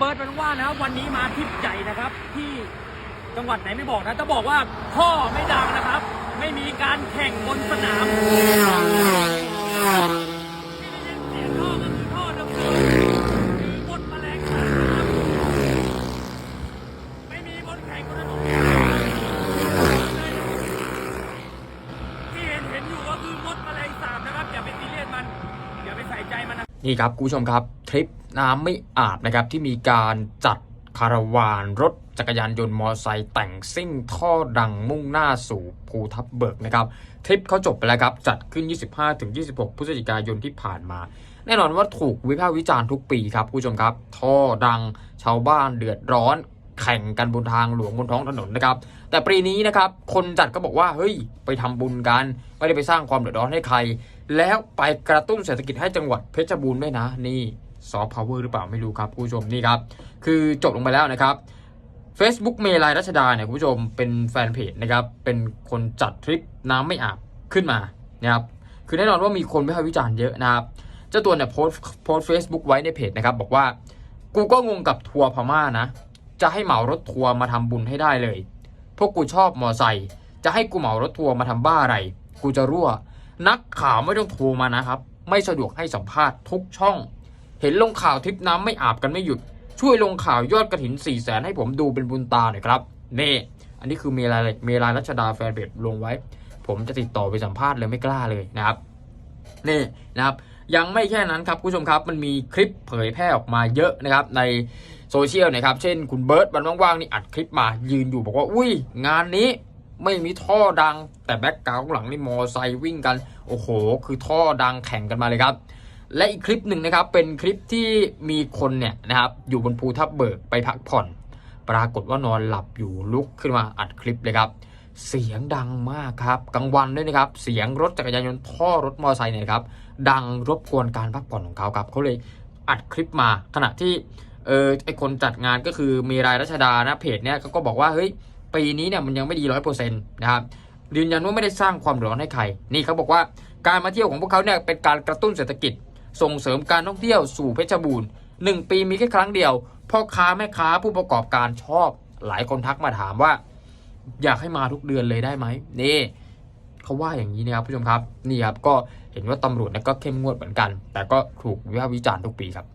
วันนี้มาทริปใหญ่นะครับ ที่จังหวัดไหนไม่บอกนะจะบอกว่าท่อไม่ดังนะครับ ไม่มีการแข่งบนสนามที่ได้ยินเสียงท่อคือท่อเดิมๆคือบนแมลงสาบไม่มีบนแข่งบนถนนที่เห็นเห็นอยู่ก็คือมดแมลงสาบนะครับอย่าไปเรียสมันอย่าไปใส่ใจมันนะนี่ครับคุณผู้ชมครับทริป น้ำไม่อาบนะครับที่มีการจัดคาราวานรถจักรยานยนต์มอเตอร์ไซค์แต่งซิ่งท่อดังมุ่งหน้าสู่ภูทับเบิกนะครับทริปเขาจบไปแล้วครับ จัดขึ้น 25-26 พฤศจิกายนที่ผ่านมา แน่นอนว่าถูกวิพากษ์วิจารณ์ทุกปีครับคุณผู้ชมครับ ท่อดังชาวบ้านเดือดร้อน แข่งกันบนทางหลวงบนท้องถนนนะครับแต่ปีนี้นะครับคนจัดก็บอกว่าเฮ้ยไปทำบุญกัน ไม่ได้ไปสร้างความเดือดร้อนให้ใคร แล้วไปกระตุ้นเศรษฐกิจให้จังหวัดเพชรบูรณ์ด้วยนะนี่ ซอฟต์พาวเวอร์หรือเปล่าไม่รู้ครับคุณผู้ชมนี่ครับ คือจบลงไปแล้วนะครับ Facebook เมลายรัชดาเนี่ยคุณผู้ชมเป็นแฟนเพจนะครับ เป็นคนจัดทริปน้ำไม่อาบขึ้นมานะครับคือแน่นอนว่ามีคนวิพากษ์วิจารณ์เยอะนะครับ เจ้าตัวเนี่ยโพสต์โพสต์เฟซบุ๊กไว้ในเพจนะครับ บอกว่ากูก็งงกับทัวร์พม่านะ จะให้เหมารถทัวร์มาทำบุญให้ได้เลย พวกกูชอบมอไซค์จะให้กูเหมารถทัวร์มาทำบ้าอะไร กูจะรั่ว นักข่าวไม่ต้องโทรมานะครับ ไม่สะดวกให้สัมภาษณ์ทุกช่อง เห็นลงข่าวทริปน้ำไม่อาบกันไม่หยุด ช่วยลงข่าวยอดกระถิน4ี่แสนให้ผมดูเป็นบุญตาหน่อยครับนี่อันนี้คือเมลายเมลายรัชดาแฟนเพจลงไว้ ผมจะติดต่อไปสัมภาษณ์เลยไม่กล้าเลยนะครับนี่นะครับยังไม่แค่นั้นครับคุณผู้ชมครับ มันมีคลิปเผยแพร่ออกมาเยอะนะครับ ในโซเชียลนะครับเช่นคุณเบิร์ตวันว่างๆนี่อัดคลิปมายืนอยู่บอกว่าอุ้ย งานนี้ไม่มีท่อดังแต่แบ็กกราวด์ข้างหลังนี่มอไซค์วิ่งกัน โอ้โห คือท่อดังแข่งกันมาเลยครับ และอีกคลิปหนึ่งนะครับ เป็นคลิปที่มีคนเนี่ยนะครับ อยู่บนภูทับเบิกไปพักผ่อน ปรากฏว่านอนหลับอยู่ลุกขึ้นมาอัดคลิปเลยครับ เสียงดังมากครับกลางวันด้วยนะครับ เสียงรถจักรยานยนต์ท่อรถมอเตอร์ไซค์เนี่ยครับ ดังรบกวนการพักผ่อนของเขาครับเขาเลยอัดคลิปมาขณะที่เออไอคนจัดงานก็คือมีรายรัชดานะเพจเนี่ยเขาก็บอกว่าเฮ้ยปีนี้เนี่ยมันยังไม่ดีร้อยเปอร์เซ็นต์นะครับยืนยันว่าไม่ได้สร้างความร้อนให้ใคร นี่เขาบอกว่าการมาเที่ยวของพวกเขาเนี่ยเป็นการกระตุ้นเศรษฐกิจ ส่งเสริมการท่องเที่ยวสู่เพชรบูรณ์หนึ่งปีมีแค่ครั้งเดียวพ่อค้าแม่ค้าผู้ประกอบการชอบ หลายคนทักมาถามว่า อยากให้มาทุกเดือนเลยได้ไหมนี่เขาว่าอย่างนี้นะครับผู้ชมครับ นี่ครับก็เห็นว่าตำรวจก็เข้มงวดเหมือนกัน แต่ก็ถูกวิพากษ์วิจารณ์ทุกปีครับ